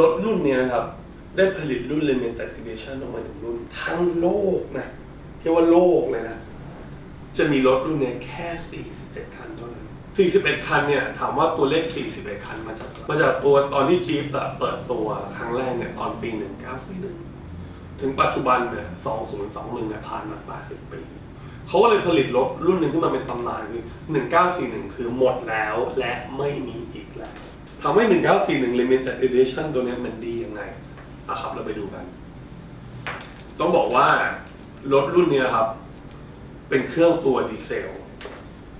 รถรุ่นนี้ยครับ ได้ผลิตรุ่น limited edition ออกมาหนึ่งรุ่น ทั้งโลกนะเรียกว่าโลกเลยนะ จะมีรถรุ่นนี้แค่ 41 คันเท่านั้น 41 คันเนี่ย ถามว่าตัวเลข 41 คันมาจากมาจากตัวตอนที่จีปเปิดตัวครั้งแรกเนี่ย ตอนปี 1941 ถึงปัจจุบันเนี่ย 2021 เนี่ยผ่านมา 80 ปีเขาก็เลยผลิตรถรุ่นหนึ่งขึ้นมาเป็นตำนานคือ 1941 คือหมดแล้วและไม่มีอีกแล้ว ทำให้ 1941 limited edition ตัวเนี้ยมันดียังไงนะครับเราไปดูกัน ต้องบอกว่า รถรุ่นเนี้ยครับ เป็นเครื่องตัวดีเซล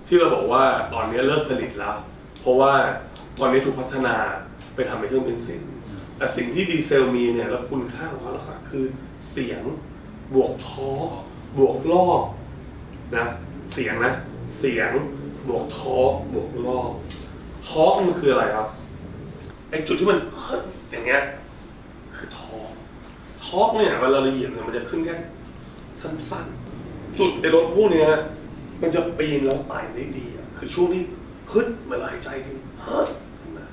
ที่เราบอกว่าตอนนี้เลิกผลิตแล้ว เพราะว่าตอนนี้ถูกพัฒนาไปทำเป็นเครื่องเบนซินแต่สิ่งที่ดีเซลมีเนี่ยแล้วคุณค่าของเขาหลักๆคือเสียงบวกท้อร์กบวกรอบนะเสียงนะ เสียงบวกท้อร์กบวกรอบท้อร์กมันคืออะไรครับ ไอจุดที่มันเฮ้ยอย่างเงี้ย คือท้อร์กท้อร์กเนี่ยเวลาเราเหยียบเนี่ยมันจะขึ้นแค่สั้นๆ จุดในรถพวกเนี้ยมันจะปีนแล้วไต่ได้ดีอะคือช่วงที่ฮึดเหมือหายใจถึงฮึดขึ้นมา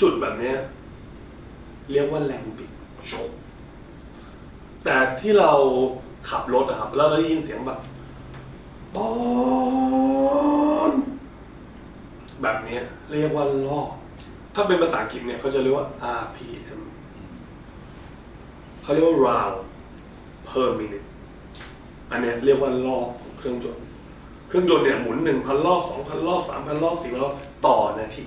จุดแบบเนี้ยเรียกว่าแรงบิดชกแต่ที่เราขับรถอะครับ แล้วเราได้ยินเสียงแบบปอนแบบเนี้ยเรียกว่ารอบ ถ้าเป็นภาษาอังกฤษเนี่ยเขาจะเรียกว่า RPM เขาเรียกว่า round per minute อันเนี้ยเรียกว่ารอบของเครื่องยนต์ เครื่องยนต์เนี่ยหมุนหนึ่งพันรอบสองพันรอบสามพันรอบสี่พันรอบต่อนาที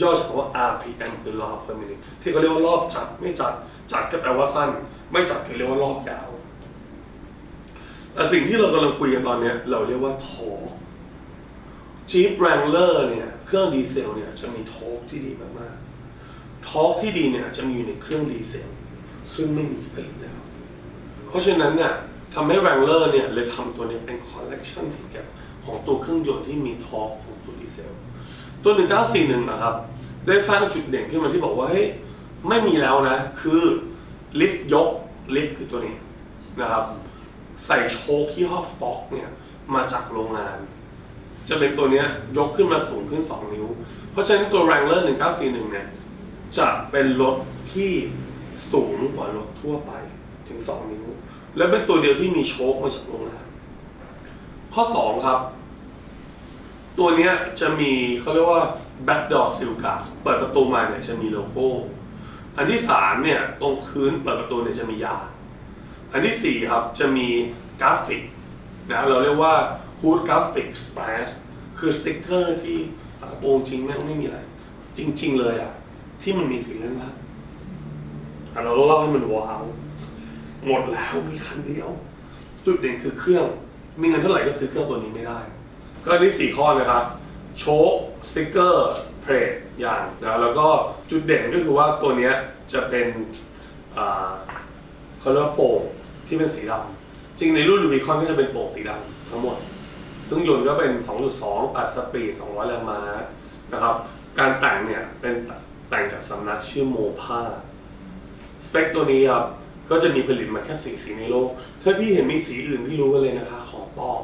ย่อจากคำว่า RPM คือรอบ per minute ที่เขาเรียกว่ารอบจัดไม่จัดจัดก็แปลว่าสั้น ไม่จัดคือเรียกว่ารอบยาวแต่สิ่งที่เรากำลังคุยกันตอนเนี้ยเราเรียกว่าทอร์ ก Jeep Wrangler เนี่ยเครื่องดีเซลเนี่ยจะมีทอร์กที่ดีมากๆทอร์กที่ดีเนี่ยจะมีอยู่ในเครื่องดีเซล ซึ่งไม่มีผลิตแล้ว เพราะฉะนั้นเนี่ยทำให้ Wrangler เนี่ยเลยทำตัวนี้เป็นคอลเลกชันที่เก็บของตัวเครื่องยนต์ที่มีทอร์กของตัวดีเซล ตัว 1941นะครับ ได้สร้างจุดเด่นขึ้นมาที่บอกว่าเฮ้ยไม่มีแล้วนะ คือลิฟต์ยกลิฟต์คือตัวนี้นะครับ ใส่โชคยี่ห้อฟ็อกเนี่ยมาจากโรงงาน จะเป็นตัวนี้ยกขึ้นมาสูงขึ้น 2 นิ้ว เพราะฉะนั้นตัว Wrangler 1941 เนี่ย จะเป็นรถที่สูงกว่ารถทั่วไปถึง 2 นิ้ว และเป็นตัวเดียวที่มีโชคมาจากโรงงานข้อ 2 ครับ ตัวนี้จะมีเขาเรียกว่า back door seal g a r เปิดประตูมาเนี่ยจะมีโลโก้ อันที่ 3 เนี่ย ตรงพื้นเปิดประตูเนี่ยจะมียา อันที่ 4 ครับจะมีกราฟิก นะเราเรียกว่า hood graphic splash คือสติ๊กเกอร์ที่ฝากระโปรงจริงแม่งไม่มีอะไร จริง ๆ เลยอะ ที่มันมีคือเรื่องว่าอ่เราต้องเล่าให้มันว้าว หมดแล้วมีคันเดียว จุดเด่นคือเครื่อง มีเงินเท่าไหร่ก็ซื้อเครื่องตัวนี้ไม่ได้ ก็อันนี้สี่ข้อนะครับ โชคสติกเกอร์เพลทยางนะแล้วก็จุดเด่นก็คือว่าตัวเนี้ยจะเป็นเขาเรียกว่าโป่งที่เป็นสีดำ จริงในรุ่นลูบิคอนก็จะเป็นโป่งสีดำทั้งหมดเครื่องยนต์ก็เป็น 2.2 8สปีด 200 แรงม้านะครับ การแต่งเนี่ยเป็นแต่งจากสำนักชื่อโมพาสเปคตัวนี้ครับ ก็จะมีผลิตมาแค่สีสีในโลก ถ้าพี่เห็นมีสีอื่นพี่รู้กันเลยนะคะ ของปลอม